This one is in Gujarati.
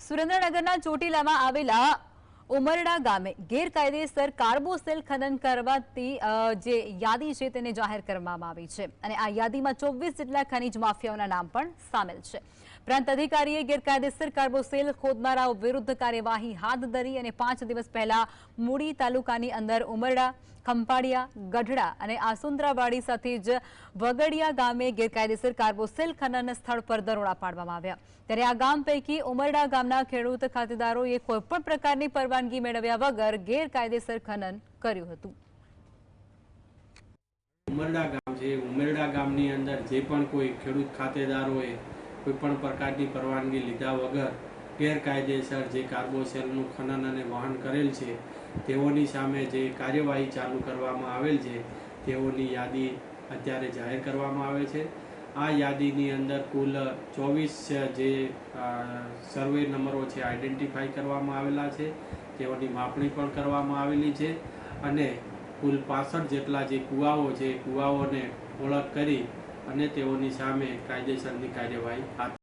સુરેન્દ્રનગરના ચોટીલામાં આવેલા ઉમરડા ગામે ગેરકાયદેસર કાર્બોસેલ ખનન કરવાથી જે યાદી છે તેને જાહેર કરવામાં આવી છે. અને આ યાદીમાં ચોવીસ જેટલા ખનીજ માફિયાઓના નામ પણ સામેલ છે. પ્રાંત અધિકારીએ ગેરકાયદેસર કાર્બોસેલ ખોદનારાઓ વિરુદ્ધ કાર્યવાહી હાથ ધરી અને પાંચ દિવસ પહેલા મૂડી તાલુકાની અંદર ઉમરડા ખંભાળિયા ગઢડા અને આસુંદ્રાવાડી સાથે જ વગડિયા ગામે ગેરકાયદેસર કાર્બોસેલ ખનન સ્થળ પર દરોડા પાડવામાં આવ્યા. ત્યારે આ ગામ પૈકી ઉમરડા ગામના ખેડૂત ખાતેદારોએ કોઈપણ પ્રકારની પરવાનગી મેળવ્યા વગર ગેરકાયદેસર ખનન કર્યું હતું. ઉમરડા ગામ છે. ઉમરડા ગામની અંદર જે પણ કોઈ ખેડૂત ખાતેદારોએ કોઈ પણ પ્રકારની પરવાનગી લીધા વગર ગેરકાયદેસર જે કાર્બોસેલનું ખનન અને વહન કરેલ છે, તેઓની સામે જે કાર્યવાહી ચાલુ કરવામાં આવેલ છે, તેઓની યાદી અત્યારે જાહેર કરવામાં આવે છે. આ યાદીની અંદર કુલ ચોવીસ જે સર્વે નંબરો છે આઈડેન્ટિફાઈ કરવામાં આવેલા છે. તેઓની માપણી પણ કરવામાં આવેલી છે અને કુલ પાસઠ જેટલા જે કુવાઓ છે કુવાઓને ઓળખ કરી અને તેઓની સામે કાયદેસરની કાર્યવાહી હાથ